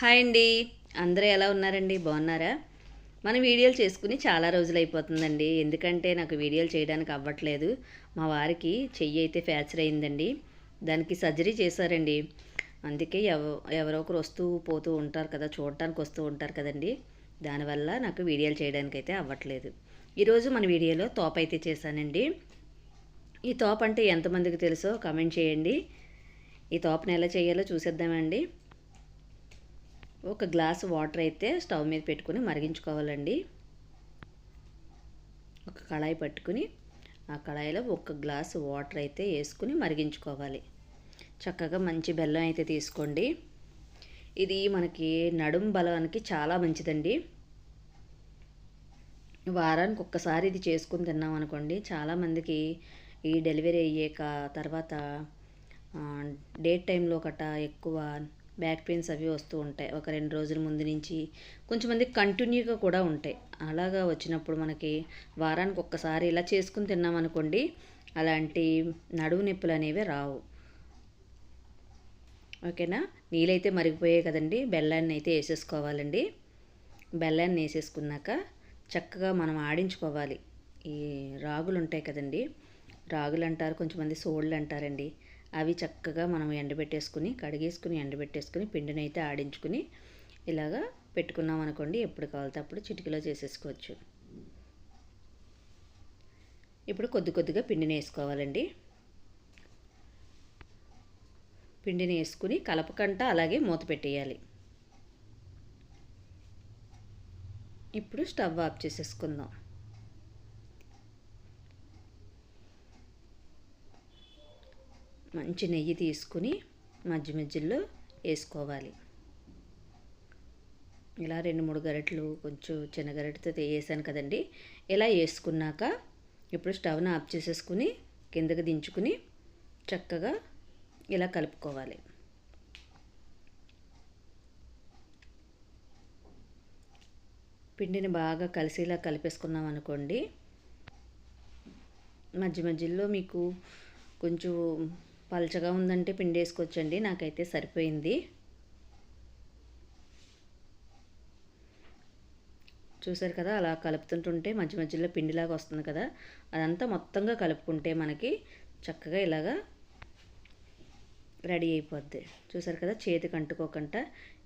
Hi అండి. అందరూ ఎలా ఉన్నారండి? బాగున్నారా? మన వీడియోలు చేసుకుని చాలా రోజులు అయిపోతుందండి ఎందుకంటే నాకు వీడియోలు చేయడానికి అవ్వట్లేదు. మా వారికి చెయ్యి అయితే ఫ్యాక్చర్ అయిందండి దానికి సర్జరీ చేశారండి. అందుకే ఎవ ఎవరో ఒకరు వస్తూ పోతూ ఉంటారు కదా చూడటానికి వస్తూ ఉంటారు కదండి. దానివల్ల నాకు వీడియోలు చేయడానికి అయితే అవ్వట్లేదు. ఈరోజు మన వీడియోలో తోప అయితే చేశానండి. ఈ తోప అంటే ఎంతమందికి తెలుసో కమెంట్ చేయండి. ఈ తోపను ఎలా చేయాలో చూసేద్దామండి. ఒక గ్లాస్ వాటర్ అయితే స్టవ్ మీద పెట్టుకుని మరిగించుకోవాలండి. ఒక కళాయి పట్టుకుని ఆ కళాయిలో ఒక గ్లాస్ వాటర్ అయితే వేసుకుని మరిగించుకోవాలి. చక్కగా మంచి బెల్లం అయితే తీసుకోండి. ఇది మనకి నడుం బలానికి చాలా మంచిదండి. వారానికి ఒక్కసారి ఇది చేసుకుని తిన్నాం అనుకోండి చాలామందికి ఈ డెలివరీ అయ్యాక తర్వాత డేట్ టైంలో గట ఎక్కువ బ్యాక్ పెయిన్స్ అవి వస్తూ ఉంటాయి. ఒక రెండు రోజుల ముందు నుంచి కొంచెం మంది కంటిన్యూగా కూడా ఉంటాయి. అలాగా వచ్చినప్పుడు మనకి వారానికి ఒక్కసారి ఇలా చేసుకుని తిన్నామనుకోండి అలాంటి నడువు నొప్పులు అనేవి రావు. ఓకేనా? నీళ్ళైతే మరిగిపోయాయి కదండి. బెల్లాన్ని అయితే వేసేసుకోవాలండి. బెల్లాన్ని వేసేసుకున్నాక చక్కగా మనం ఆడించుకోవాలి. ఈ రాగులు ఉంటాయి కదండి. రాగులు అంటారు కొంచెమంది సోళ్ళు అంటారండి. అవి చక్కగా మనం ఎండబెట్టేసుకుని కడిగేసుకుని ఎండబెట్టేసుకుని పిండిని అయితే ఆడించుకుని ఇలాగా పెట్టుకున్నాం అనుకోండి ఎప్పుడు కావాలితే అప్పుడు చిటికలో చేసేసుకోవచ్చు. ఇప్పుడు కొద్ది కొద్దిగా పిండిని వేసుకోవాలండి. పిండిని వేసుకుని కలపకంట అలాగే మూత పెట్టేయాలి. ఇప్పుడు స్టవ్ ఆఫ్ చేసేసుకుందాం. మంచి నెయ్యి తీసుకుని మధ్య మధ్యలో వేసుకోవాలి. ఇలా రెండు మూడు గరిటెలు కొంచెం చిన్న గరిటెతో వేసాను కదండి. ఇలా వేసుకున్నాక ఇప్పుడు స్టవ్ను ఆఫ్ చేసేసుకుని కిందకి దించుకుని చక్కగా ఇలా కలుపుకోవాలి. పిండిని బాగా కలిసేలా కలిపేసుకున్నాం అనుకోండి మధ్య మధ్యలో మీకు కొంచెం పలచగా ఉందంటే పిండి వేసుకోవచ్చండి నాకైతే సరిపోయింది. చూసారు కదా అలా కలుపుతుంటుంటే మధ్య మధ్యలో పిండిలాగా వస్తుంది కదా అదంతా మొత్తంగా కలుపుకుంటే మనకి చక్కగా ఇలాగా రెడీ అయిపోద్ది. చూసారు కదా చేతికి అంటుకోకుండా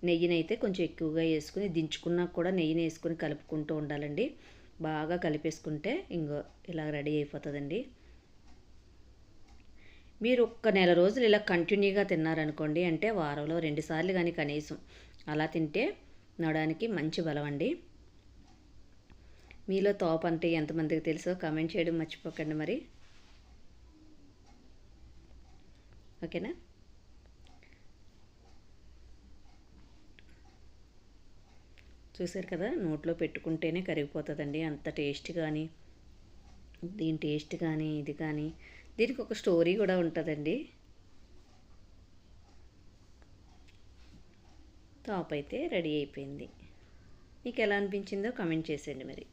నెయ్యిని అయితే కొంచెం ఎక్కువగా వేసుకుని దించుకున్నా కూడా నెయ్యిని వేసుకుని కలుపుకుంటూ ఉండాలండి. బాగా కలిపేసుకుంటే ఇంకో ఇలా రెడీ అయిపోతుందండి. మీరు ఒక్క నెల రోజులు ఇలా కంటిన్యూగా తిన్నారనుకోండి అంటే వారంలో రెండుసార్లు కానీ కనీసం. అలా తింటే నడడానికి మంచి బలం అండి. మీలో తోప అంటే ఎంతమందికి తెలుసో కామెంట్ చేయడం మర్చిపోకండి మరి. ఓకేనా? చూసారు కదా నోట్లో పెట్టుకుంటేనే కరిగిపోతుందండి. అంత టేస్ట్ కానీ దీని టేస్ట్ కానీ ఇది కానీ దీనికి ఒక స్టోరీ కూడా ఉంటుందండి. టాప్ అయితే రెడీ అయిపోయింది. మీకు ఎలా అనిపించిందో కమెంట్ చేసేయండి మరి.